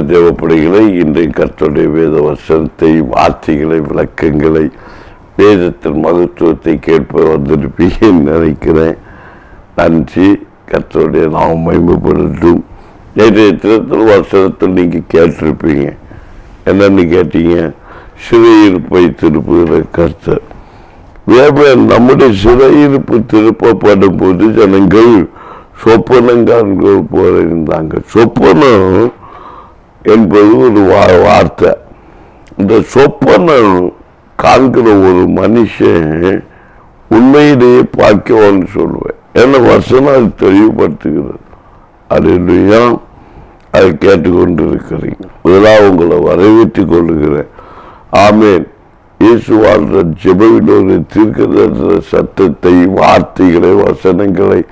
அருமையான தேவப்படைகளை இன்றைய கர்த்தருடைய வேத வசனத்தை வார்த்தைகளை விளக்கங்களை வேதத்தின் மகத்துவத்தை கேட்ப வந்திருப்பீங்கன்னு நினைக்கிறேன். நன்றி. கர்த்தருடைய நாம் மகிமைப்படட்டும். நேற்றைய தினத்தில் வசனத்தில் நீங்கள் கேட்டிருப்பீங்க. என்னன்னு கேட்டீங்க? சிறையிருப்பை திருப்புகிற கர்த்தர். வேபன் நம்முடைய சிறையிருப்பு திருப்பப்படும் போது ஜனங்கள் சொப்பனங்கான்கள் போல இருந்தாங்க. சொப்பனம் என்பது ஒரு வா- வார்த்தை. இந்த சொப்பனம் காண்கிற ஒரு மனுஷன் உண்மையிலேயே பார்க்கவான்னு சொல்லுவேன் ஏன்னா வசனம் அது தெளிவுபடுத்துகிறது. அது இல்லையா அதை கேட்டுக்கொண்டிருக்கிறீங்க இதெல்லாம் உங்களை வரவேற்றுக் கொள்ளுகிறேன் ஆமேன். இயேசு வாழ்ந்த ஜெபவினோட தீர்க்கதரிசன சத்தத்தை வார்த்தைகளை வசனங்களை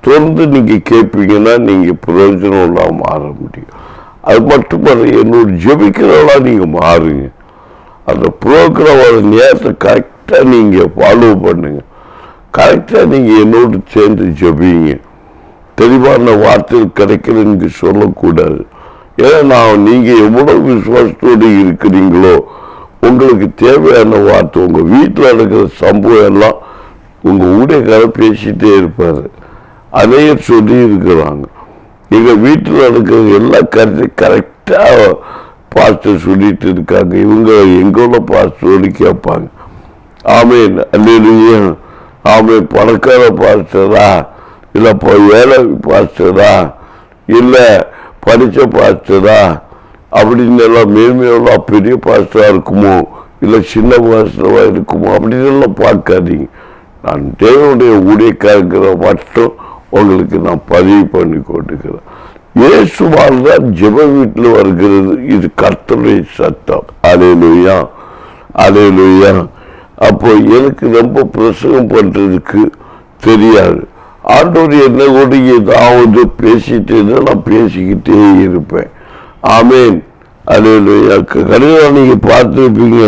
தொடர்ந்து நீங்க கேட்பீங்கன்னா நீங்க பிரயோஜனம் இல்லாமல் மாற முடியும். அது மட்டுமல்ல என்னோட ஜெபிக்கிறவளா நீங்கள் மாறுங்க அந்த ப்ரோக்ராமோட நேரத்தை கரெக்டாக நீங்கள் ஃபாலோ பண்ணுங்க. கரெக்டாக நீங்கள் என்னோடு சேர்ந்து ஜெபிங்க. தெளிவான வார்த்தைகள் கிடைக்கலன்னு சொல்லக்கூடாது. ஏன்னா நான் நீங்கள் எவ்வளோ விசுவாசத்தோடு இருக்கிறீங்களோ உங்களுக்கு தேவையான வார்த்தை உங்கள் வீட்டில் நடக்கிற சம்பவம் எல்லாம் உங்கள் ஊழியக்காரர் பேசிகிட்டே இருப்பார். அதையே சொல்லி இருக்கிறாங்க. எங்கள் வீட்டில் இருக்கிற எல்லா கருத்தையும் கரெக்டாக பாஸ்டர் சொல்லிட்டு இருக்காங்க. இவங்க எங்களோட பாஸ்டர் சொல்லி கேட்பாங்க ஆமேன். அல்லா ஆமே பணக்கார பாஸ்டரா இல்லை இப்போ ஏழை பாஸ்டரா இல்லை படித்த பாஸ்டரா அப்படின்னு எல்லாம் மேன்மையெல்லாம் பெரிய பாஸ்டராக இருக்குமோ? இல்லை சின்ன பாஸ்டராக இருக்குமோ? அப்படின்னு எல்லாம் பார்க்காதீங்க. நான் தேவனுடைய ஊழியக்காரங்கிற மட்டும் உங்களுக்கு நான் பதிவு பண்ணி கொண்டிருக்கிறேன் இயேசுவால் தான் ஜெப வீட்டில் வருகிறது. இது கர்த்தருடைய சத்தம். அலையிலுயா அலையிலுயா அப்போ எனக்கு ரொம்ப பிரசங்கம் பண்ணுறதுக்கு தெரியாது. ஆண்டவர் என்ன கூட ஏதாவது பேசிட்டேன்னா நான் பேசிக்கிட்டே இருப்பேன். ஆமேன் அலையிலுயா கடிதம் நீங்கள் பார்த்துருப்பீங்க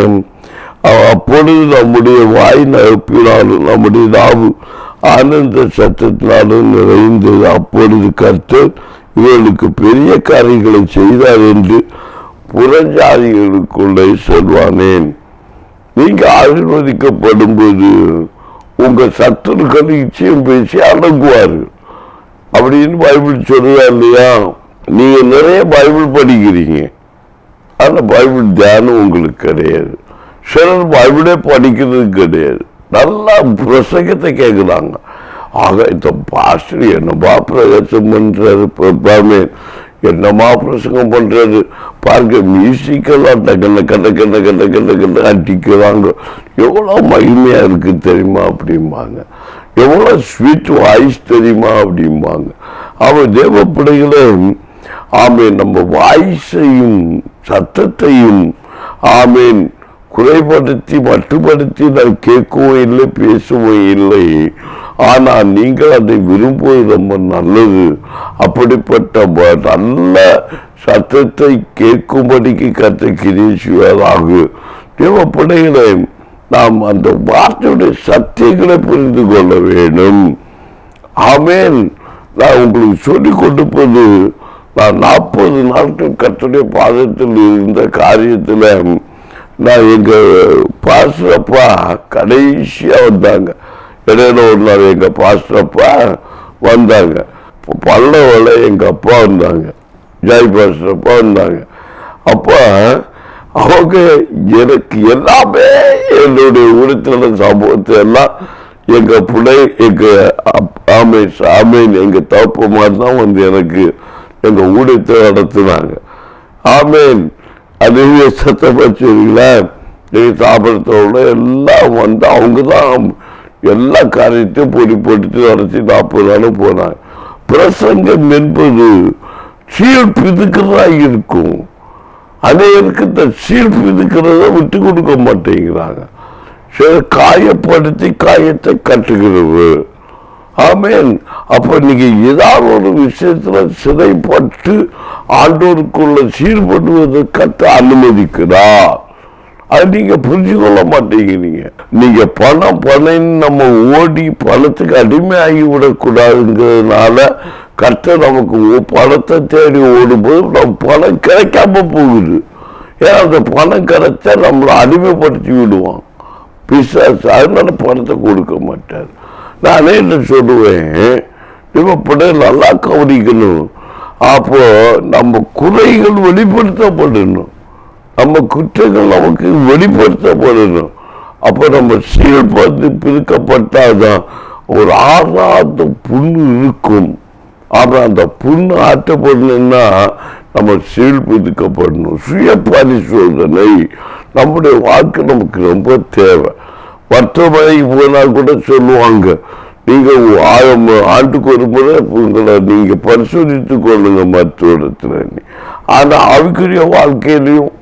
அப்பொழுது நம்முடைய வாய் நகப்பினாலும் நம்முடைய நாவு ஆனந்த சத்தத்தினாலும் நிறைந்தது அப்பொழுது கர்த்தர் இவர்களுக்கு பெரிய காரியங்களை செய்தார் என்று புறஞ்சாதிகளுக்குள்ளே சொல்வானேன். நீங்க ஆசிர்வதிக்கப்படும் போது உங்க சத்துருக்கள் நிச்சயம் பேசி அடங்குவார்கள். அப்படின்னு பைபிள் சொல்லுவா இல்லையா? நீங்க நிறைய பைபிள் படிக்கிறீங்க. ஆனால் பைபிள் தியானம் உங்களுக்கு கிடையாது. சிலர் பைபிளே படிக்கிறது கிடையாது. நல்லா பிரசங்கத்தை கேட்குறாங்க ஆக இந்த பாஸ்டர் என்னமா பிரகசம் பண்ணுறாரு பிரபாமே? என்னமா பிரசங்கம் பண்ணுறது பார்க்க மியூசிக்கெல்லாம் டக்குன்னு கட்ட கட்ட கட்ட கட்ட கட்ட அடிக்கிறாங்க. எவ்வளோ மகிமையாக இருக்குது தெரியுமா அப்படிம்பாங்க. எவ்வளோ ஸ்வீட் வாய்ஸ் தெரியுமா அப்படிம்பாங்க. அவன் தேவ பிள்ளைகளே ஆமேன் நம்ம வாய்ஸையும் சத்தத்தையும் ஆமேன் குறைபடுத்தி மட்டுப்படுத்தி நான் கேட்கவும் இல்லை பேசவும் இல்லை. ஆனால் நீங்கள் அதை விரும்புவது ரொம்ப நல்லது. அப்படிப்பட்ட நல்ல சத்தத்தை கேட்கும்படிக்கு கத்த கிரீசுவதாக தேவ பிள்ளைகளை நாம் அந்த வார்த்தையுடைய சத்தியங்களை புரிந்து கொள்ள வேண்டும். ஆமேன். நான் உங்களுக்கு சொல்லிக் கொடுப்பது நான் நாற்பது நாட்கள் கத்துடைய பாதத்தில் இருந்த காரியத்தில் நான் எங்கள் பாஸ்டரப்பா கடைசியாக வந்தாங்க. இடையில ஒரு நாள் எங்கள் பாஸ்டரப்பா வந்தாங்க. பல்லவில் எங்கள் அப்பா வந்தாங்க. ஜாய் பாஸ்டரப்பா வந்தாங்க. அப்பா அவங்க எனக்கு எல்லாமே என்னுடைய உடுத்தின சம்பவத்தை எல்லாம் எங்கள் பிள்ளை எங்கள் ஆமை ஆமீன் எங்கள் தப்பு மாதிரி தான் வந்து எனக்கு எங்கள் ஊழியத்தை நடத்துனாங்க. ஆமீன். அதுவே சத்தம் வச்சுங்களா நீங்க சாப்பிட்றதோட எல்லாம் வந்து அவங்க தான் எல்லா காரியத்தையும் பொடி போட்டு நடத்தி நாற்பது நாளும் போனாங்க. பிரசங்கம் என்பது சீல் பிதுக்கிறதா இருக்கும். அநேகருக்கு இந்த சீல் பிதுக்கிறத விட்டு கொடுக்க மாட்டேங்கிறாங்க. சில காயப்படுத்தி காயத்தை கட்டுகிறது. ஆமேன். அப்போ நீங்கள் ஏதாவது ஒரு விஷயத்தில் சிறைப்பட்டு ஆண்டோருக்குள்ள சீர்படுவதற்கு அனுமதிக்கிறார். அது நீங்கள் புரிஞ்சு கொள்ள மாட்டேங்கிறீங்க. நீங்கள் பணம் பணம் நம்ம ஓடி பணத்துக்கு அடிமையாகி விடக்கூடாதுங்கிறதுனால கட்ட நமக்கு பணத்தை தேடி ஓடும்போது நம்ம பணம் கிடைக்காம போகுது. ஏன்னா அந்த பணம் கிடைச்சா நம்மளை அடிமைப்படுத்தி விடுவான். பிசாசு அதனால பணத்தை கொடுக்க மாட்டார். நான் என்ன சொல்லுவேன்? இவன் நல்லா கவனிக்கணும். அப்போ நம்ம குறைகள் வெளிப்படுத்தப்படணும். நம்ம குற்றங்கள் நமக்கு வெளிப்படுத்தப்படணும். அப்போ நம்ம சீழ்பந்து பிரிக்கப்பட்டாதான் ஒரு ஆறாத புண்ணு இருக்கும். ஆனால் அந்த புண்ணு ஆற்றப்படணும்னா நம்ம சீழ்பிதுக்கப்படணும் சுய பரிசோதனை நம்முடைய வாழ்க்கை நமக்கு ரொம்ப தேவை. மற்றபடி போனால் கூட சொல்லுவாங்க. நீங்கள் ஆயிரம் ஆண்டுக்கு ஒரு முறை உங்களை நீங்கள் பரிசோதித்து கொள்ளுங்க மருத்துவத்தில் ஆனால் அவுக்குரிய வாழ்க்கையிலையும்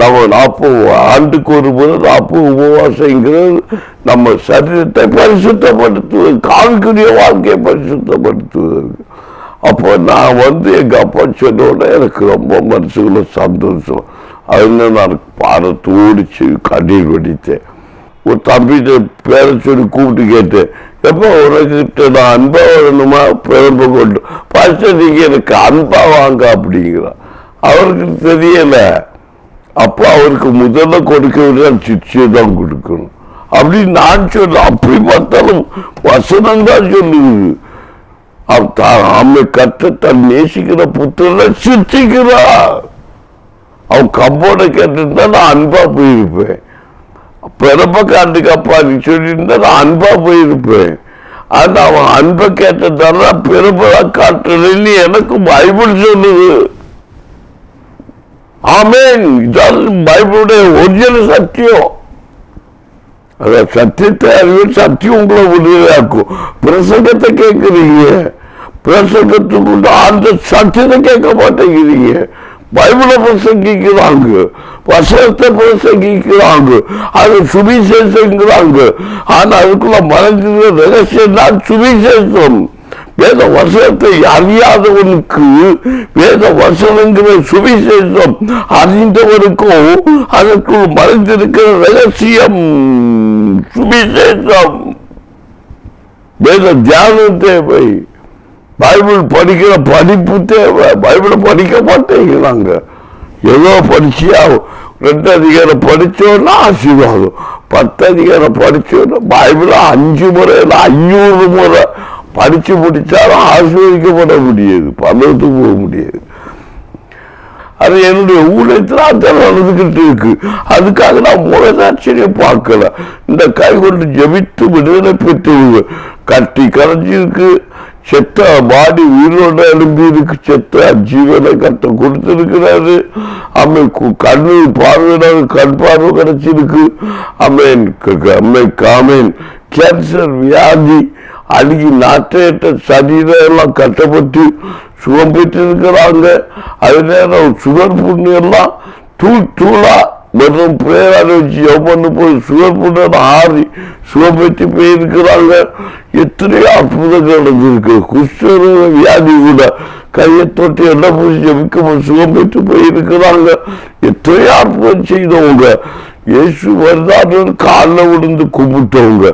நம்ம நாற்பது ஆண்டுக்கு ஒரு முறை நாற்பது உபவாசங்கிறது நம்ம சரீரத்தை பரிசுத்தப்படுத்துவது காவிக்குரிய வாழ்க்கையை பரிசுத்தப்படுத்துவதற்கு அப்போ நான் வந்து எங்கள் அப்பா சொன்னோட எனக்கு ரொம்ப மனசுக்குள்ள சந்தோஷம். அதுல நான் பாரத்தோடு கண்ணீர் வடித்தேன். ஒரு தம்பிட்ட பேரை சொல்லி கூப்பிட்டு கேட்டு எப்போ உனக்கிட்ட நான் அன்பா வரணுமா? பிறப்பு கொண்டு ஃபர்ஸ்ட் நீங்க எனக்கு அன்பா வாங்க அப்படிங்கிறான் அவருக்கு தெரியல. அப்போ அவருக்கு முதல்ல கொடுக்க வேண்டிய சிச்சியை தான் கொடுக்கணும். அப்படின்னு நான் சொல்ல அப்படி பார்த்தாலும் வசனம் தான் சொல்லுது. அவ தான் அம்மை கற்று தன் நேசிக்கிற புத்திரனை சிரிச்சுக்கிறா அவன் கம்போட கேட்டிருந்தா நான் அன்பா போயிருப்பேன். பிறப்ப காட்டுக்கு நீ சொல்லியிருந்தா நான் அன்பா போயிருப்பேன். அது அவன் அன்பை கேட்டதால பிறப்பதான் காட்டுறேன்னு எனக்கு பைபிள் சொல்லுது. ஆமேன். இதான் பைபிளுடைய ஒரிஜினல் சத்தியம். அத சத்தியத்தை அறிவு சத்தியம் உங்களை விடுதலையாக்கும் பிரசங்கத்தை கேட்குறீங்க. பிரசங்கத்துக்கு அந்த சத்தியத்தை கேட்க மாட்டேங்கிறீங்க. பைபிளை பிரசங்கிக்கிறாங்க வசனத்தை பிரசங்கிக்கிறாங்க அது சுவிசேஷங்கிறாங்க. ஆனா அதுக்குள்ள மறைஞ்சிருந்த ரகசியம் தான் சுவிசேஷம். வேத வசனத்தை அறியாதவனுக்கு வேத வசனங்கிற சுவிசேஷம் அறிந்தவனுக்கும் அதற்குள் மறைந்திருக்கிற ரகசியம் சுவிசேஷம். வேத தியானம் தேவை பைபிள் படிக்கிற படிப்பு தேவை. பைபிளை படிக்க மாட்டேங்கிறாங்க. ஏதோ படிச்சியா ரெண்டு அதிகாரம் படிச்சோன்னா ஆசீர்வாதம். பத்து அதிகாரம் படித்தோன்னா பைபிளை அஞ்சு முறை இல்லை ஐநூறு முறை படிச்சு முடிச்சாலும் ஆசீர்வதிக்கப்பட முடியாது. பல்லவத்துக்கு போக முடியாது. அது என்னுடைய ஊழியத்தில் அதான் நடந்துக்கிட்டு இருக்கு. அதுக்காக நான் முறைதாட்சியை பார்க்கல. இந்த கை கொண்டு ஜெபித்து விடுதலை பெற்று கட்டி கரைஞ்சிருக்கு. செத்த பாடி உயிரோட எழும்பி இருக்கு செத்த ஜீவனை கட்ட கொடுத்திருக்கிறாரு. அம்மை கண்ணு பார்வையிடாத கண் பார்வை கிடைச்சிருக்கு. அம்மேன் அம்மை காமேன் கேன்சர் வியாதி அழுகி நாட்டையிட்ட சரீரம் எல்லாம் கட்டப்பட்டு சுகம் பெற்றிருக்கிறாங்க. அது நேரம் சுகர் புண்ணு எல்லாம் தூள் தூளா வெறும் பிரேரான வச்சு எவ்வளவு போய் சுகர் ஆறி சுகம் பெற்று போயிருக்கிறாங்க எத்தனையோ அற்புதங்கள் நடந்திருக்கு. குஷ்டரோக வியாதி கூட கையை தொட்டு எண்ணெய் பூசி ஜபிக்க சுகம் பெற்று போயிருக்கிறாங்க எத்தனையோ அற்புதம் செய்தவங்க. இயேசு வருதான்னு காலில் விழுந்து கும்பிட்டவங்க.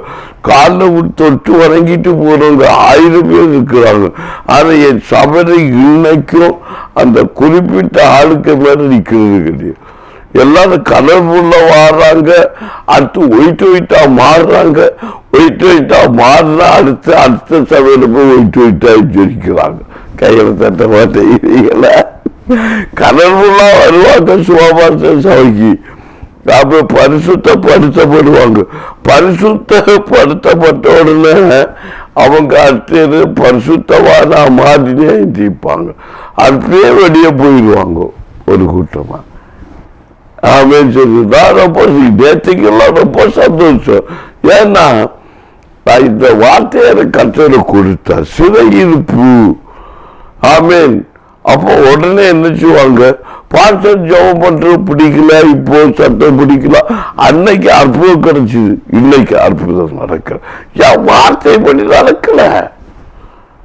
காலில் விட்டு தொட்டு வணங்கிட்டு போறவங்க ஆயிரம் பேர் இருக்கிறாங்க ஆனால் என் சபரை இன்னைக்கும் அந்த குறிப்பிட்ட ஆளுக்கு மேலே நிற்கிறது கிடையாது எல்லாரும் கலர்ஃபுல்ல வாடுறாங்க அடுத்து ஒயிட் ஒயிட்டா மாறுறாங்க. ஒயிட் ஒயிட்டா மாறினா அடுத்து அடுத்த சபையில போய் ஒயிட் ஒயிட்டா ஜொலிக்கிறாங்க கையில தட்ட மாட்டேங்கிறீங்கள கலர்ஃபுல்லா வருவாங்க சுவாபாச சபைக்கு. அப்ப பரிசுத்தப்படுத்தப்படுவாங்க பரிசுத்தப்படுத்தப்பட்ட உடனே அவங்க அடுத்தது பரிசுத்தமான மாதிரியே தீப்பாங்க அப்படியே வெளியே போயிடுவாங்க ஒரு கூட்டமாக அப்படின்னு சொல்லி நான் ரொம்ப நேற்றுக்கெல்லாம் ரொம்ப சந்தோஷம். ஏன்னா நான் இந்த வார்த்தையை கத்தரை கற்றலை கொடுத்தா சிறையிருப்பு ஆமீன். அப்போ உடனே என்ன செய்வாங்க? பாஸ்டர் ஜெபம் பண்றது பிடிக்கல இப்போ சட்டம் பிடிக்கல. அன்னைக்கு அற்புதம் கிடைச்சிது. இன்னைக்கு அற்புதம் நடக்கல. ஏன் வார்த்தை பண்ணி நடக்கல.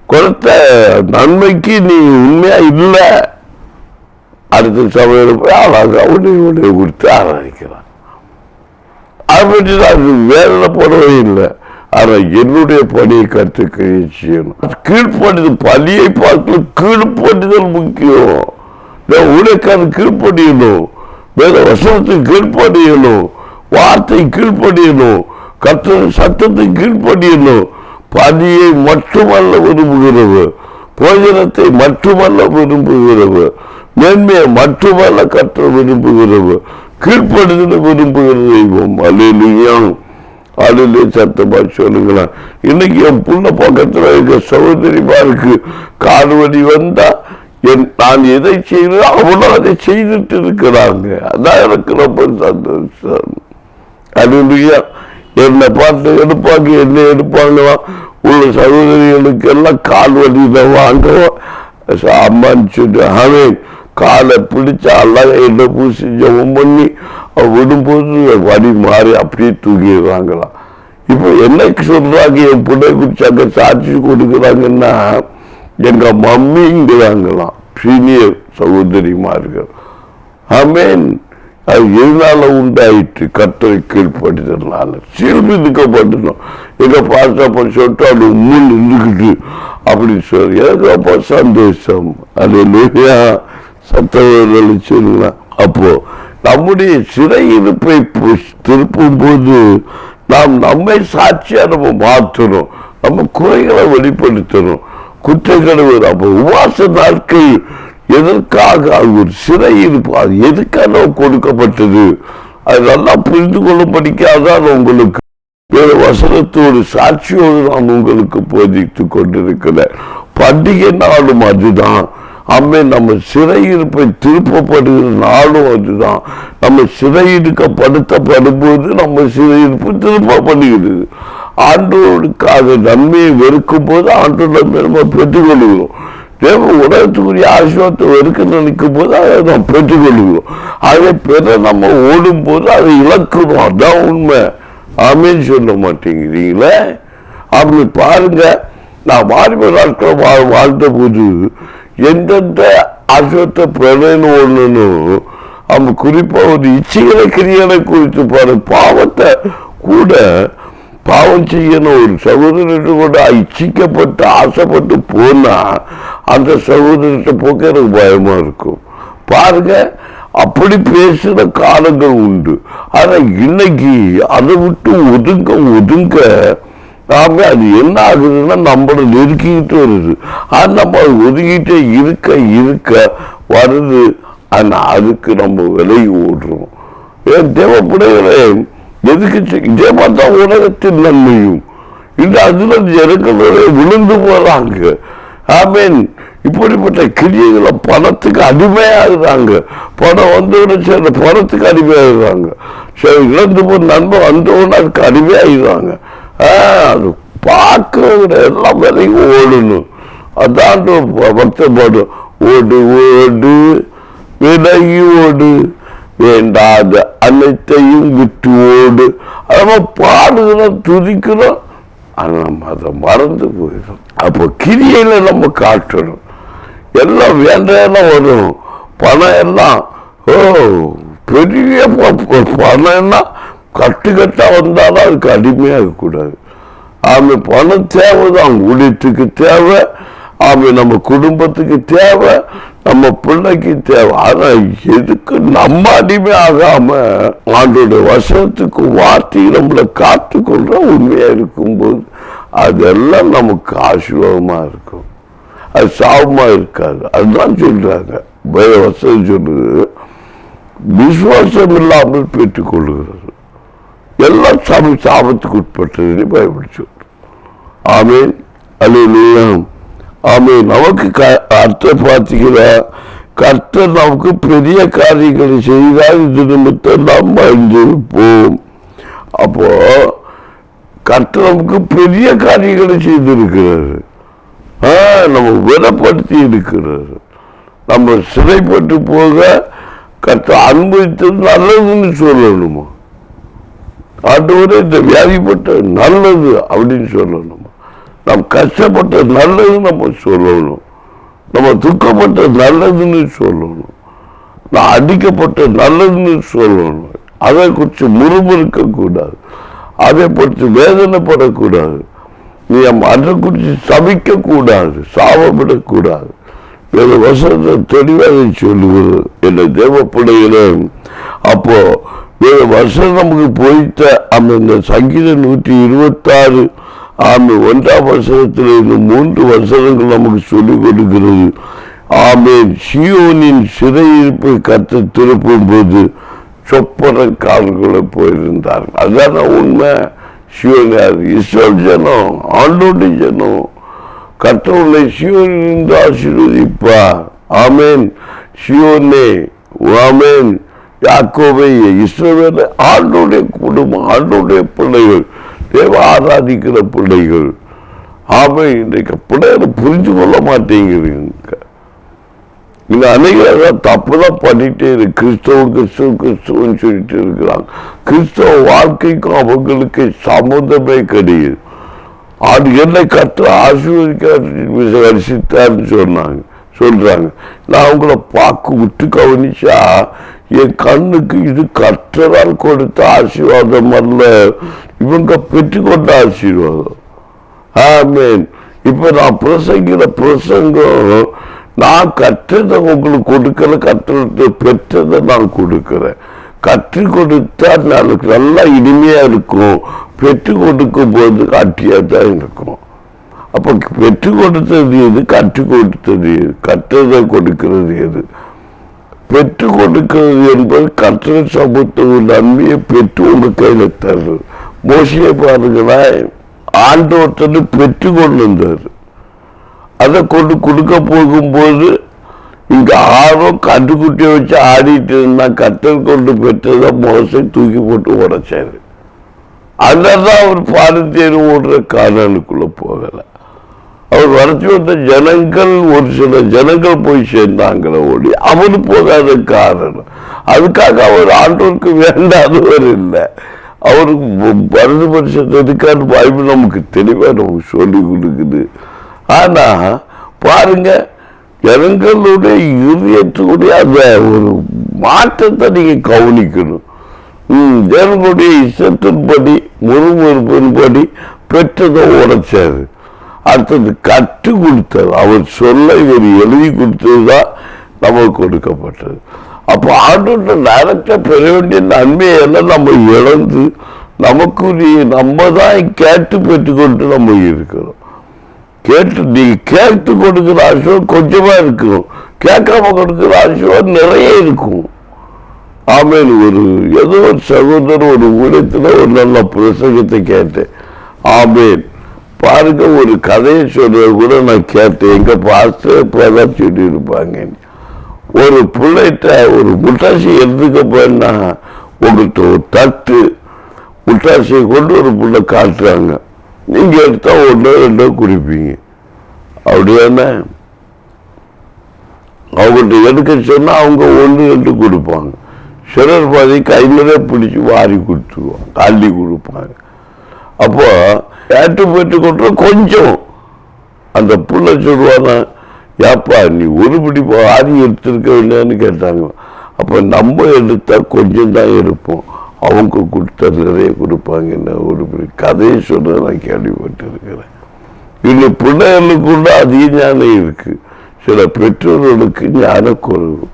கொடுத்த நன்மைக்கு நீ உண்மையா இல்லை? அடுத்த சமையல் போய் அழகா உடனே உடனே கொடுத்து ஆராதிக்கிறான் அதை பற்றி நான் வேலை போடவே இல்லை ஆனா என்னுடைய பணியை கற்றுக்க செய்யணும் கீழ்ப்படிது பணியை பார்த்து கீழ்ப்படிதல் முக்கியம் நான் உனக்கான கீழ்ப்படியணும் வேத வசனத்துக்கு கீழ்ப்படியணும் வார்த்தை கீழ்ப்படியணும் கற்ற சத்தத்தை கீழ்ப்படியணும் பணியை மட்டுமல்ல விரும்புகிறவர் போஜனத்தை மட்டுமல்ல விரும்புகிறவர் மேன்மையை மட்டுமல்ல கற்ற விரும்புகிறது. கீழ்ப்படுதலை விரும்புகிற தெய்வம். அலையிலையா அழுலே சத்தமா சொல்லுங்களேன். இன்னைக்கு என் புள்ள பக்கத்துல இருக்க சகோதரிமா இருக்கு கால் வலி வந்தா என் நான் எதை செய்யணும் அவனும் அதை செய்துட்டு இருக்கிறாங்க. அதான் எனக்கு ரொம்ப சந்தோஷம். அலுவலியா என்னை பார்த்து எடுப்பாங்க என்ன எடுப்பாங்க உள்ள சகோதரிகளுக்கு எல்லாம் கால் வலியில வாங்குவோம் அம்மான்னு சொல்லிட்டு அவன் காலை பிடிச்சா எல்லாம் எண்ணெய் பூசி ஜபம் பண்ணி விடும்போது வலி மாறி அப்படியே தூக்கிடுறாங்களாம் இப்போ என்னைக்கு சொல்கிறாங்க என் பிள்ளை குறிச்சு சாட்சி கொடுக்குறாங்கன்னா எங்க மம்மிங்கிறாங்களாம் சீனியர் சகோதரிமார்கள். ஆமேன். அது எதனால உண்டாயிற்று? கத்தரை கீழ்ப்படுதனால சீர்மிதுக்கப்பட்டணும் எங்க பாஸ்டப்ப சொல்லிட்டு அது உண்மையில் இருந்துக்கிட்டு அப்படின்னு சொல்லி. எனக்கு அப்போ சந்தோஷம். அது இல்லையா சத்தவர்களை அப்போ நம்முடைய சிறை இருப்பை திருப்பும் போது நாம் நம்மை சாட்சியா நம்ம மாற்றணும். நம்ம குறைகளை வெளிப்படுத்தணும். குற்றங்களை அப்போ உபாச நாட்கள் எதற்காக அது ஒரு சிறை இருப்பு அது எதுக்காக கொடுக்கப்பட்டது? அது நல்லா புரிந்து கொள்ள படிக்காதான் உங்களுக்கு வேறு வசனத்தோடு சாட்சியோடு நான் உங்களுக்கு போதித்து கொண்டிருக்கிறேன். பண்டிகை நாளும் அதுதான். அம்மே நம்ம சிறையிருப்பை திருப்பப்படுகிற நாளும் அதுதான். நம்ம சிறையிருக்கப்படுத்தப்படும் போது நம்ம சிறையிருப்பு திருப்பப்படுகிறது. ஆண்டோருக்காக நன்மையை வெறுக்கும் போது ஆண்டோட நம்ம பெற்றுக்கொள்கிறோம் தேவ உலகத்துக்குரிய ஆசிரியத்தை வெறுக்க நினைக்கும் போது அதை நாம் பெற்றுக்கொள்கிறோம் அதை பெற நம்ம ஓடும் போது அதை இழக்கிறோம் அதான் உண்மை. ஆமேன்னு சொல்ல மாட்டேங்கிறீங்களே? அப்படி பாருங்க. நான் வாலிப நாட்களை வா வாழ்ந்த போது எந்தெந்த ஆசிரியத்தை பெறன்னு ஒண்ணுன்னு அவங்க குறிப்பாக ஒரு இச்சைகளை கிரியலை குறித்து பாரு. பாவத்தை கூட பாவம் செய்யணும். ஒரு சகோதரர்கிட்ட கூட இச்சிக்கப்பட்டு ஆசைப்பட்டு போனால் அந்த சகோதரர்கிட்ட போக்க எனக்கு பயமாக இருக்கும். பாருங்க அப்படி பேசுகிற காலங்கள் உண்டு. ஆனால் இன்னைக்கு அதை விட்டு ஒதுங்க ஒதுங்க நாம அது என்ன ஆகுதுன்னா நம்மளை நெருக்கிக்கிட்டு வருது. அது நம்ம அது ஒதுக்கிட்டே இருக்க இருக்க வருது. ஆனா அதுக்கு நம்ம விலை ஓடுறோம். ஏன் தேவைப்படுகிற எதுக்கு இதே மாதிரி தான் உலகத்தின் நன்மையும் இந்த அதுல ஜனங்களோட விழுந்து போறாங்க. ஆமீன். இப்படிப்பட்ட கிரியைகளை பணத்துக்கு அடிமையாகுறாங்க. பணம் வந்தவுடனே சரி பணத்துக்கு அடிமையாகுறாங்க. சரி இழந்து போன நண்பன் வந்தவுடனே அதுக்கு அடிமையாகிறாங்க அது பார்க்கிறவங்க எல்லாம் விலையும் ஓடணும். அதான் வருத்தப்படும் ஓடு ஓடு விலகி ஓடு. வேண்டாத அனைத்தையும் விட்டு ஓடு. நம்ம பாடுகிறோம் துதிக்கிறோம். ஆனால் நம்ம அதை மறந்து போயிடும். அப்போ கிரியையில நம்ம காட்டணும். எல்லாம் வேண்டாம் வரும். பணம் எல்லாம் ஓ பெரிய ப- கட்டுக்கட்டாக வந்தால் அதுக்கு அடிமையாக இருக்கக்கூடாது ஆமை பணம் தேவைதான் ஊழியத்துக்கு தேவை ஆமை நம்ம குடும்பத்துக்கு தேவை நம்ம பிள்ளைக்கு தேவை. ஆனால் எதுக்கு நம்ம அடிமை ஆகாமல் ஆண்டோட வசனத்துக்கு வார்த்தை நம்மளை காத்துக்கொள்ற உண்மையாக இருக்கும்போது அதெல்லாம் நமக்கு ஆசீர்வாதமாக இருக்கும். அது சாபமாக இருக்காது. அதுதான் சொல்கிறாங்க வேறு வசனம் சொல்லுது. விசுவாசம் இல்லாமல் பெற்றுக்கொள்கிறது எல்லாம் சாமி சாபத்துக்கு உட்பட்டதுன்னு பயப்படுச்சு. ஆமேன். அலுவலாம் ஆமீன். நமக்கு க- அர்த்தம் பார்த்தீங்கன்னா கர்த்தர் நமக்கு பெரிய காரியங்களை செய்தால் இது நிமித்தம் நாம் மகிழ்ந்திருப்போம். அப்போ கர்த்தர் நமக்கு பெரிய காரியங்களை செய்திருக்கிறார். ஆ, நம்ம விடப்படுத்தி இருக்கிறார். நம்ம சிறைப்பட்டு போக கற்ற அனுபவித்தது நல்லதுன்னு சொல்லணுமா? ஆண்டவரே இந்த வியாதிப்பட்ட நல்லது அப்படின்னு சொல்லணும். நாம் கஷ்டப்பட்ட நல்லது நம்ம சொல்லணும். நம்ம துக்கப்பட்ட நல்லதுன்னு சொல்லணும். நான் அடிக்கப்பட்ட நல்லதுன்னு சொல்லணும். அதை குறித்து முறுமுறுக்க கூடாது. அதை பொறுத்து வேதனைப்படக்கூடாது. நீ அதை குறித்து சபிக்கக்கூடாது சாபமிடக்கூடாது வேற வசனத்தை தெளிவாக சொல்லுவது என்ன தேவப்படுகிறேன் அப்போ ஏழு வருஷம் நமக்கு போய்த்த அந்த இந்த சங்கீதம் நூற்றி இருபத்தாறு ஆமை ஒன்றாம் வசனத்தில் இந்த மூன்று வசனங்கள் நமக்கு சொல்லிக் கொடுக்கிறது. ஆமேன். சியோனின் சிறையிருப்பை கத்து திருப்பும் போது சொப்பன கால்களை போயிருந்தார். அதான உண்மை. சிவனார் இஸ்ரோல் ஜனம் ஆண்டோடி ஜனம். கற்றவுள்ள சிவனிருந்து ஆசீர்வதிப்பா ஆமேன். சிவனே ஆமேன். யாக்கோவை இஸ்ரவேல ஆண்டோடைய குடும்பம் ஆண்டோடைய பிள்ளைகள் தேவ ஆராதிக்கிற பிள்ளைகள். ஆமை இன்றைக்கு பிள்ளைகளை புரிஞ்சு கொள்ள மாட்டேங்கிறீங்க இங்க. அநேக தப்பு தான் பண்ணிட்டே இருக்கு கிறிஸ்தவ கிறிஸ்தவ கிறிஸ்தவன்னு சொல்லிட்டு இருக்கிறாங்க. கிறிஸ்தவ வாழ்க்கைக்கும் அவங்களுக்கு சம்மந்தமே கிடையாது. அது என்னை கற்று ஆசீர்வதிக்க வரிசித்தார்னு சொன்னாங்க சொல்றாங்க. நான் அவங்கள பார்க்க விட்டு கவனிச்சா என் கண்ணுக்கு இது கற்றதால் கொடுத்த ஆசீர்வாதம் அல்ல. இவங்க பெற்றுக்கொண்ட ஆசீர்வாதம். ஆமேன். இப்போ நான் பிரசங்கிற பிரசங்கம் நான் கற்றதை உங்களுக்கு கொடுக்கல கற்றதை பெற்றதை நான் கொடுக்குறேன். கற்று கொடுத்தா நாளுக்கு நல்லா இனிமையா இருக்கும். பெற்று கொடுக்கும் போது காட்டியா தான் இருக்கும். அப்போ பெற்று கொடுத்தது எது? கற்றுக் கொடுத்தது எது? கற்றதை கொடுக்கிறது எது? பெற்றுக் கொடுக்கிறது என்பது கற்ற சமத்துவ நன்மையை பெற்று உங்க கையில தருது மோசியை பாருங்களேன் ஆண்டவர்த்தன்னு பெற்று கொண்டு வந்தார் அதை கொண்டு கொடுக்க போகும்போது இங்க ஆர்வம் கட்டுக்குட்டியை வச்சு ஆடிட்டு இருந்தான் கட்டல் கொண்டு பெற்றதை மோசம் தூக்கி போட்டு உடைச்சாரு. அதான் அவர் பாரதியர் ஓடுற காணலுக்குள்ள போகலை. அவர் வரைச்சி வந்த ஜனங்கள் ஒரு சில ஜனங்கள் போய் சேர்ந்தாங்களே ஓடி அவர் போகாத காரணம். அதுக்காக அவர் ஆண்டோருக்கு வேண்டாதவர் இல்லை. அவருக்கு பரது பரிசத்தை இருக்கான்னு வாய்ப்பு நமக்கு தெளிவாக நமக்கு சொல்லி கொடுக்குது. ஆனால் பாருங்க ஜனங்களுடைய இதயத்துக்குடைய அந்த ஒரு மாற்றத்தை நீங்கள் கவனிக்கணும். ஜனங்களுடைய இஷ்டத்தின்படி முறுமுறுப்பின்படி பெற்றதை உடைச்சாரு. அடுத்தது கற்றுக் கொடுத்தது. அவர் சொல்ல இவர் எழுதி கொடுத்ததுதான் நமக்கு கொடுக்கப்பட்டது. அப்போ ஆண்டோட டைரக்டா பெற வேண்டிய நன்மையை எல்லாம் நம்ம இழந்து நமக்குரிய நம்ம தான் கேட்டு பெற்றுக்கொண்டு நம்ம இருக்கிறோம். கேட்டு நீ கேட்டு கொடுக்கிற ஆசீர்வாதம் கொஞ்சமா இருக்கும் கேட்காம கொடுக்கிற ஆசீர்வாதம் நிறைய இருக்கும். ஆமேன் ஒரு ஏதோ ஒரு சகோதரர் ஒரு ஊழியத்துல ஒரு நல்ல பிரசங்கத்தை கேட்டேன். ஆமேன். பாருங்க ஒரு கதையை சொல்றது கூட நான் கேட்டேன். எங்க பாஸ்டர் இப்பதான் சொல்லி இருப்பாங்க. ஒரு பிள்ளைகிட்ட ஒரு முட்டாசி எடுத்துக்க போனா உங்கள்கிட்ட ஒரு தட்டு. முட்டாசியை கொண்டு ஒரு பிள்ளை காட்டுறாங்க. நீங்க எடுத்தா ஒன்றோ ரெண்டோ குறிப்பீங்க அப்படியானே அவங்கள்ட்ட எடுக்க சொன்னா அவங்க ஒன்று ரெண்டு கொடுப்பாங்க. சிலர் பாதி கையிலே பிடிச்சி வாரி கொடுத்துருவாங்க. அள்ளி கொடுப்பாங்க. அப்போ ஏட்டு போயிட்டு கொண்டு கொஞ்சம் அந்த புள்ள சொல்லுவானா ஏப்பா நீ ஒரு பிடி ஆதி எடுத்திருக்க இல்லைன்னு கேட்டாங்க. அப்போ நம்ம எடுத்தா கொஞ்சம் தான் எடுப்போம். அவங்க கொடுத்தது நிறைய கொடுப்பாங்கன்னு ஒரு பிடி. கதையை சொல்ல நான் கேள்விப்பட்டிருக்கிறேன். இந்த பிள்ளைகளுக்குள்ள அதிக ஞானம் இருக்கு. சில பெற்றோர்களுக்கு ஞானக்குறைவு.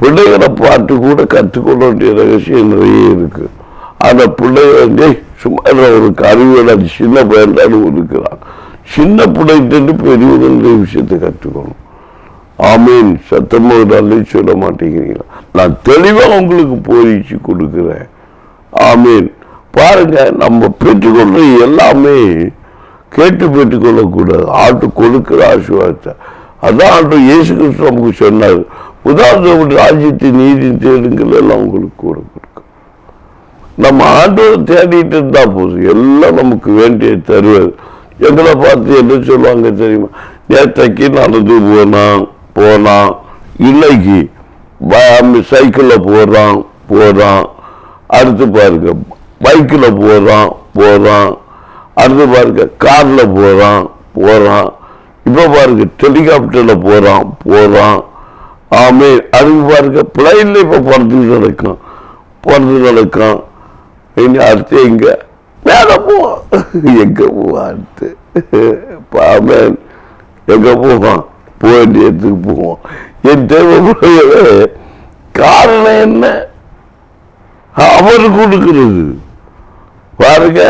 பிள்ளைகளை பார்த்து கூட கற்றுக்கொள்ள வேண்டிய ரகசியம் நிறைய இருக்குது அந்த பிள்ளைங்க சுமார் சும்மா ஒரு அறிவுகள் அது சின்ன பையன்டாலும் இருக்கிறான் சின்ன பிள்ளைகிட்ட பெரியவர்கள் விஷயத்தை கற்றுக்கணும். ஆமீன். சத்தமாக சொல்ல மாட்டேங்கிறீங்களா நான் தெளிவாக உங்களுக்கு போதிச்சு கொடுக்குறேன். ஆமீன். பாருங்க நம்ம பெற்றுக்கொள்ற எல்லாமே கேட்டு பெற்றுக்கொள்ளக்கூடாது. ஆட்டு கொடுக்கிற ஆசீர்வாதத்தை. அதான் ஆண்டு இயேசு கிறிஸ்து நமக்கு சொன்னார். உதாரணம் ராஜ்யத்தை நீதி தேடுங்கள் எல்லாம் உங்களுக்கு கொடுக்கும் நம்ம ஆண்டவர் தேடிட்டு இருந்தா போதும் எல்லாம் நமக்கு வேண்டிய தருவது எங்களை பார்த்து என்ன சொல்லுவாங்க தெரியுமா? நேற்றைக்கு நடந்து போனான் போனான் இன்னைக்கு சைக்கிளில் போகிறான் போகிறான் அடுத்து பாருங்க பைக்கில் போகிறான் போகிறான் அடுத்து பாருங்க காரில் போகிறான் போகிறான் இப்போ பாருங்க டெலிகாப்டரில் போகிறான் போகிறான் ஆமே அதுக்கு பாருங்க பிளைனில் இப்போ பறந்து நடக்கும் பறந்து நடக்கும் இனி அடுத்து எங்க மேல போவான் எங்க போவான் அடுத்து பாமன் எங்க போவான் போக வேண்டிய இடத்துக்கு போவான் என் தேவைப்படுகிற காரணம் என்ன அவர் கொடுக்கிறது பாருங்க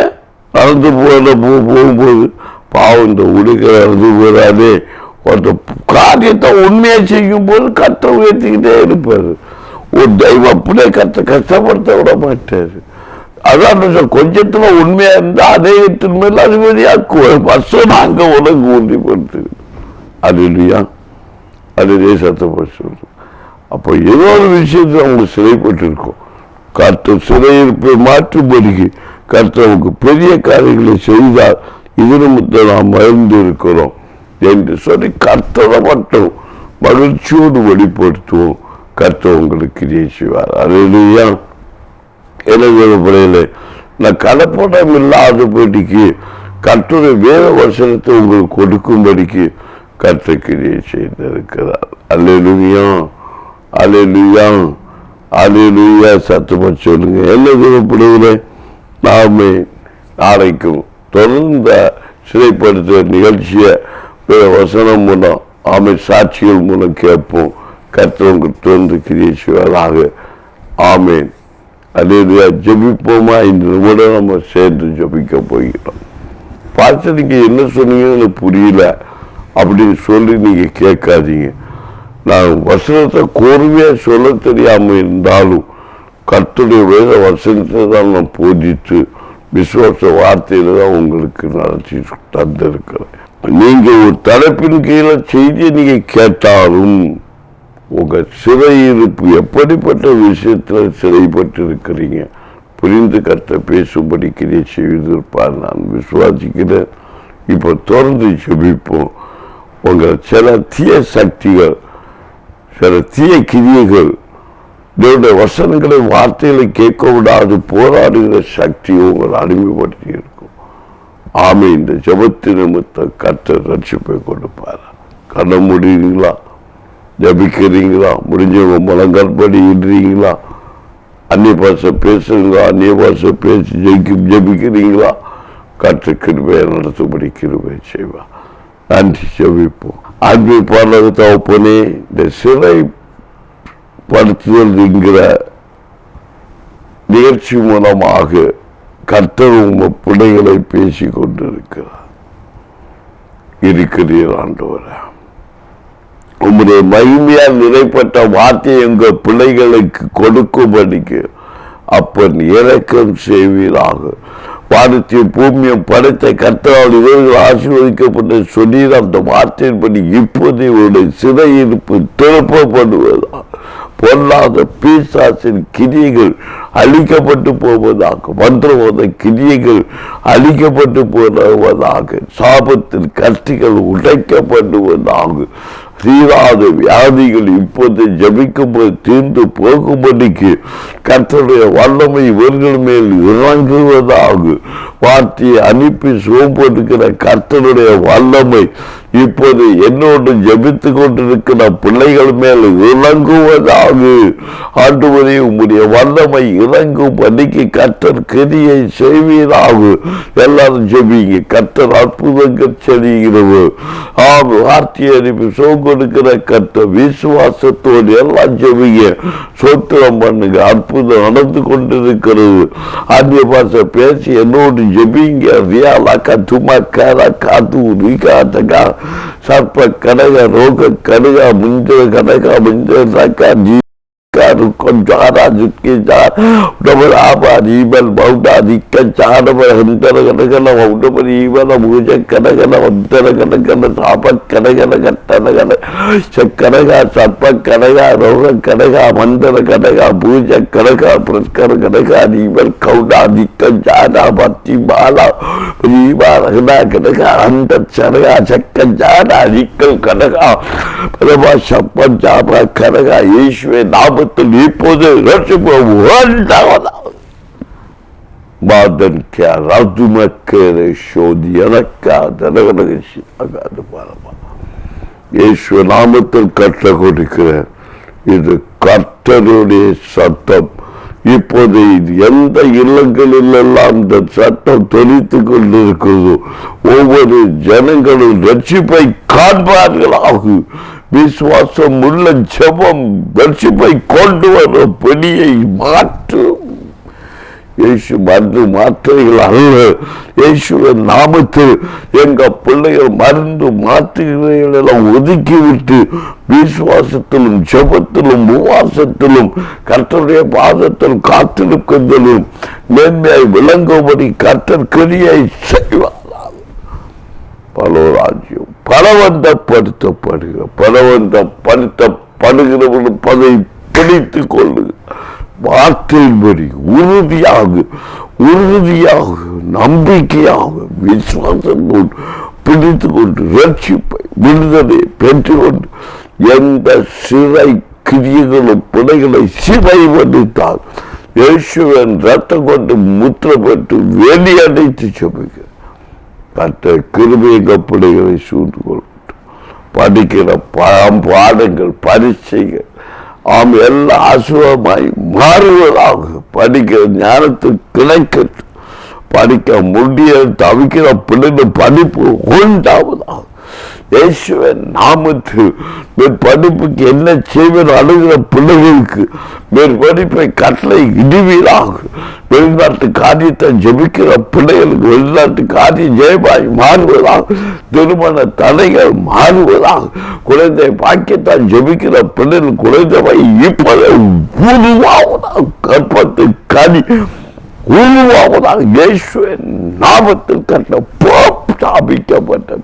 நடந்து போகிற போ போகும்போது பாவம் இந்த உடுக்கிற நடந்து போகிறாரு ஒரு காரியத்தை உண்மையா செய்யும் போது கத்த உயர்த்திக்கிட்டே இருப்பாரு ஒரு தெய்வம் அப்படியே கத்த கஷ்டப்படுத்த விட மாட்டாரு அதான் கொஞ்சத்துல உண்மையா இருந்தா அதே மேல அதிபதியாக்குவார் வருஷம் நாங்க உனக்கு உறுதிப்படுத்து அது இல்லையா? அது தேசத்தை அப்போ ஏதோ ஒரு விஷயத்துல அவங்க சிறைப்பட்டு இருக்கோம் கர்த்த சிறையிருப்பை மாற்றும்படிக்கு கர்த்தவுக்கு பெரிய காரியங்களை செய்தால் இது நாம் மறந்து இருக்கிறோம் என்று சொல்லி கர்த்தரை மட்டும் மகிழ்ச்சியோடு வெளிப்படுத்துவோம். கர்த்தவங்களுக்கு உங்களுக்கு கிரியை செய்வார். அலையிலையா நான் கலப்படம் இல்லாதபடிக்கு கற்று வேத வசனத்தை உங்களுக்கு கொடுக்கும்படிக்கு கர்த்தர் செய்திருக்கிறார். அல்லேலுயா அல்லேலுயா அல்லேலுயா சத்தமா சொல்லுங்க. என்ன சொல்லப்படுகிற நாமே நாளைக்கும் தொடர்ந்த சிறைப்படுத்துகிற நிகழ்ச்சியை வசனம் மூலம் ஆமை சாட்சிகள் மூலம் கேட்போம். கர்த்தவங்க தொடர்ந்து கிரியை செய்வதாக ஆமேன். அல்லேலுயா ஜபிப்போமா இன்று கூட நம்ம சேர்ந்து ஜெபிக்க போகிறோம். பார்த்து நீங்கள் என்ன சொன்னீங்கன்னு எனக்கு புரியல. அப்படின்னு சொல்லி நீங்கள் கேட்காதீங்க. நான் வசனத்தை கோர்வையா சொல்ல தெரியாமல் இருந்தாலும் கர்த்துடைய வேத வசனத்தை தான் நான் போதித்து விசுவாச வார்த்தையில தான் உங்களுக்கு நடத்தி தந்திருக்கிறேன். நீங்கள் ஒரு தலைப்பின் கீழே செய்தியை நீங்கள் கேட்டாலும் உங்க சிறையிருப்பு எப்படிப்பட்ட விஷயத்துல சிறைப்பட்டிருக்கிறீங்க புரிந்து கத்த பேசும்படி கிரியை செய்திருப்பார். நான் விசுவாசிக்கிறேன். இப்போ தொடர்ந்து செபிப்போம் உங்கள் சில தீய சக்திகள் சில தீய கிரியைகள் இதோட வசனங்களை வார்த்தைகளை கேட்க விடாது போராடுகிற சக்தி உங்களை அடிமைப்படுத்தி இருக்கும். ஆமை இந்த ஜபத்து நிமித்த கத்த ரட்சிப்பை கொடுப்பார். கண்ண முடியுங்களா ஜபிக்கிறீங்களா? முடிஞ்சவங்க முழங்கால் படி இடுறீங்களா அந்நிய பாஷை பேசுறீங்களா? அந்நிய பாஷை பேசி ஜெயிக்க ஜபிக்கிறீங்களா? கற்று கிருபையை நடத்தும்படி கிருபை செய்வா. நன்றி ஜபிப்போம். ஆன்மீக பாடல தவப்பனே இந்த சிறை படுத்துதல் என்கிற நிகழ்ச்சி மூலமாக கர்த்தர் உங்கள் பிள்ளைகளை பேசி கொண்டிருக்கிறார் இருக்கிறீர் ஆண்டவரே. உம்முடைய மகிமையால் நிறைப்பட்ட வார்த்தையை எங்கள் பிள்ளைகளுக்கு கொடுக்கும்படிக்கு அப்பன் இறக்கம் செய்வீராக. வானத்தையும் பூமியும் படைத்த கர்த்தரால் இவர்கள் ஆசீர்வதிக்கப்பட்ட சொன்னீர் அந்த வார்த்தையின்படி இப்போது இவருடைய சிறையிருப்பு திருப்பப்படுவதா பொல்லாத பீசாசின் கிரியைகள் அழிக்கப்பட்டு போவதாக மந்திரவாத கிரியைகள் அழிக்கப்பட்டு போவதாக சாபத்தின் கட்டிகள் உடைக்கப்படுவதாக தீராத வியாதிகள் இப்போது ஜபிக்கும்போது தீர்ந்து போகும்படிக்கு கர்த்தருடைய வல்லமை இவர்கள் மேல் இறங்குவதாக வார்த்தையை அனுப்பி சுகப்படுகிற கர்த்தருடைய வல்லமை இப்போது என்னோடு ஜபித்து கொண்டிருக்கிற பிள்ளைகள் மேல் இறங்குவதாக ஆண்டுவரே உம்முடைய வல்லமை இறங்கும் பணிக்கு கர்த்தர் கிரியை செய்வீராக. எல்லாரும் ஜெபிங்க கற்றர் அற்புதங்கள் செய்கிறது ஆம் வார்த்தையை அனுப்பி சோங்கொடுக்கிற கற்ற விசுவாசத்தோடு எல்லாம் ஜெபிங்க. சோத்திரம் பண்ணுங்க. அற்புதம் நடந்து கொண்டிருக்கிறது. அந்நிய பாஷை பேசி என்னோடு ஜெபிங்க. ரியாலா கத்துமா காரா காத்து ரிகா சர்ப்ப கடக ரோக கடுகா முஞ்ச கடக முஞ்ச ரக்கா ஜீ ஈவல் மௌன அதிக்க சாணவர் ஹந்தர கணகன மௌனமர் ஈவல பூஜ கனகன வந்தர கணகன சாப கனகன கட்டன கன சக்கனகா சப்ப கனகா ரோக கனகா மந்தர கனகா பூஜ கனகா புரஸ்கர கனகா நீவல் கவுனா அதிக்க ஜானா பத்தி பாலா ஈவா ரகனா கனகா அந்த சனகா சக்க ஜானா அதிக்க கனகா பரமா சப்ப ஜாபா கனகா ஈஸ்வே நாமத்து Parama Sapa நாமத்தில் இப்போது ரட்சிப்போம் மாதன் கே ராஜுமக்கேரை சோதி எனக்கா தனகனகசி. இயேசு நாமத்தில் கற்ற கொடுக்கிறேன். இது கர்த்தருடைய சத்தம். இப்போது இது எந்த இல்லங்களில் எல்லாம் இந்த சட்டம் தொழித்துக் கொண்டிருக்கிறதோ ஒவ்வொரு ஜனங்களும் ரட்சிப்பை காண்பார்களாக. விசுவாசம் உள்ள ஜபம் ரட்சிப்பை கொண்டு வர பணியை மாற்றும். இயேசு மருந்து மாத்திரைகள் அல்ல. இயேசுவின் நாமத்தில் எங்க பிள்ளைகள் மருந்து மாத்திரைகள் எல்லாம் ஒதுக்கி விட்டு விசுவாசத்திலும் ஜபத்திலும் உவாசத்திலும் கர்த்தருடைய பாதத்தில் காத்திருக்கிறதிலும் மேன்மையாய் விளங்கும்படி கர்த்தர் கிரியை செய்வார் பலோராஜ்யம் பலவந்தப்படுத்தப்படுகிற பலவந்தப்படுத்தப்படுகிறவர்கள் பதவி பிடித்துக் கொள்ளுங்க வார்த்தையின்படி உறுதியாக உறுதியாக நம்பிக்கையாக விசுவாசத்தோடு பிடித்து கொண்டு ரட்சிப்பை விடுதலை பெற்றுக்கொண்டு எந்த சிறை கிரியைகளும் பிழைகளை சிறை வடித்தால் இயேசுவின் ரத்தம் கொண்டு முத்திரப்பட்டு வெளியடைத்து செபிக்க கற்ற கிருமிய கப்படைகளை சூழ்ந்து கொள்ளட்டும் படிக்கிற பழம் பாடங்கள் பரீட்சைகள் ஆம் எல்லாம் அசுவமாய் மாறுவதாக படிக்கிற ஞானத்து கிடைக்கட்டும். படிக்க முடிய தவிக்கிற பிள்ளைங்க படிப்பு உண்டாவதாகும் இயேசுவின் நாமத்து படிப்புக்கு என்ன செய்வது அழுகிற பிள்ளைகளுக்கு மேற்படிப்பை கட்டளை இடிவீராக. வெளிநாட்டு காரியத்தை ஜெபிக்கிற பிள்ளைகளுக்கு வெளிநாட்டு காரியம் ஜெயமாய் மாறுவதாக. திருமண தடைகள் மாறுவதாக. குழந்தை பாக்கியத்தான் ஜெபிக்கிற பிள்ளைகள் குழந்தை இப்பதை உருவாவதாக. கற்பத்து கனி உருவாவதாக. இயேசுவின் நாமத்தில் கட்ட போ ஸ்தாபிக்கப்பட்ட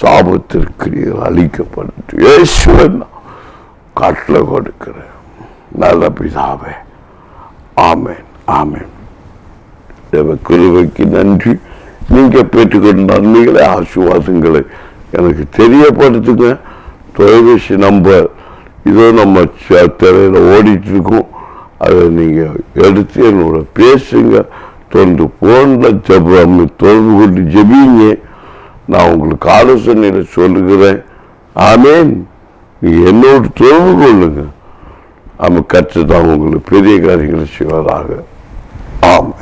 சாபத்திற்கு அழிக்கப்பட்டு இயேசுவன் கட்டில் கொடுக்கிறேன். நல்ல பிதாவே ஆமேன் ஆமேன். தேவ குருவைக்கு நன்றி. நீங்க பெற்றுக்கொண்ட நன்மைகளை ஆசுவாசங்களை எனக்கு தெரியப்படுத்துங்க. தொலைபேசி நம்பர் இதோ நம்ம திரையில் ஓடிட்டு இருக்கோம் அதை நீங்க எடுத்து என்னோட பேசுங்க. தொடர்ந்து போன்ல ஜெபம் தொடர்பு கொண்டு ஜெபிங்க. நான் உங்களுக்கு ஆலோசனையில் சொல்லுகிறேன். ஆமேன். என்னோடு தொடர்பு கொள்ளுங்க. நம்ம கற்றுதான் உங்களுக்கு பெரிய காரியங்களை செய்வதாக ஆமாம்